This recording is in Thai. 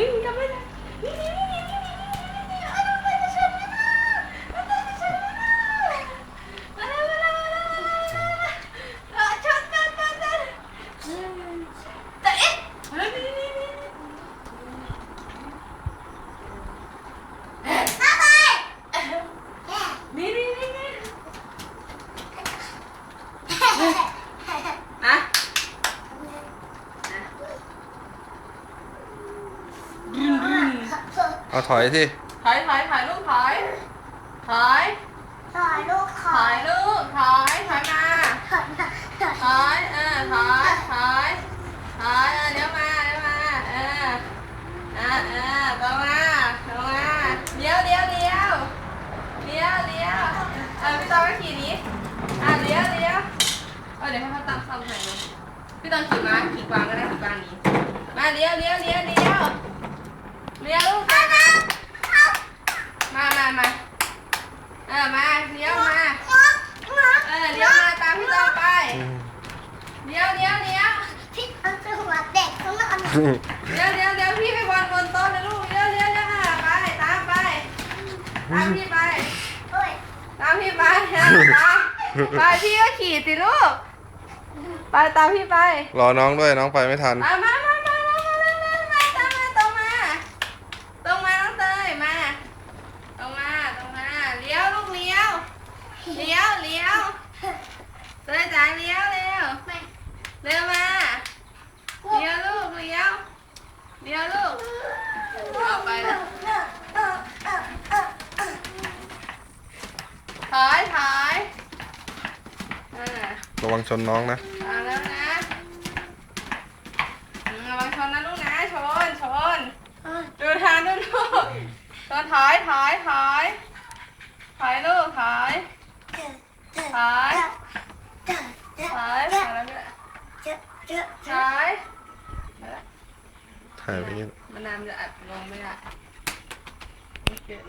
วิ่งกลับไปเลยนี่นี่นี่นี่นี่นี่นี่เอารถไฟจะชนกันนะรถไฟจะชนกันนะมาแล้วมาแล้วมาแล้วมาแล้วเอาชนชนชนชนแต่เอ๊ะนี่นี่นี่นี่ นี่นี่นี่นี่อะดึงดึง เอาถอยสิถอยถอยถอยลูกถอยถอยถ่ายรูปขถออยลูกถอยถอยมาถ่ายถ่ายถอยเออถอยถอยถอยเออเดี๋ยวมาเดี๋ยวมาเออเออเออตรงมาตรงมาเลี้ยวเลี้ยวเลี้ยวเลี้ยวเลี้ยวเออพี่ตองก็ขี่นี้อะเลี้ยวเลี้ยวเออเดี๋ยวให้เขาตามซ้ำให้เลยพี่ตองขี่ม้าขี่กวางก็ได้ขี่กวางนี้มาเลี้ยวเลี้ยวเลี้ยวเลี้ยวเลี้ยวลูกมามามามาเออมาเลี้ยวมา เออเลี้ยวมาตามพี่ตองไป เลี้ยวเลี้ยวเลี้ยวพี่เอาตัวเด็กข้างนอกเลี้ยวเลี้ยวเลี้ยวพี่ไปบอลบนโต๊ะนะลูกเลี้ยวเลี้ยวเลี้ยวอะไปตามไปตามพี่ไปโอ้ยตามพี่ไปอะไปไปพี่ก็ขี่สิลูกไปตามพี่ไปรอน้องด้วยน้องไปไม่ทัน มามามามามามาเร็วเร็วมาตามมาตรงมาตรงมาน้องเตยมาตรงมาตรงมาเลี้ยวลูกเลี้ยวเลี้ยวเลี้ยวเตยจ๋าเลี้ยวเร็วไม่ เร็วมาเลี้ยวลูกเลี้ยว เลี้ยวลูกเอาไปเลยถอยถอยอ่าระวังชนน้องนะ เอาแล้วนะอืมระวังชนนะลูกนะ ชน ชน ดูทางดูลูกชนถอยถอยถอยถอยลูกถอยถอยถอยถอยแล้วก็ถอย ถ่ายไปอยังมันนานจะอัดลงไม่ได้ไม่เกิน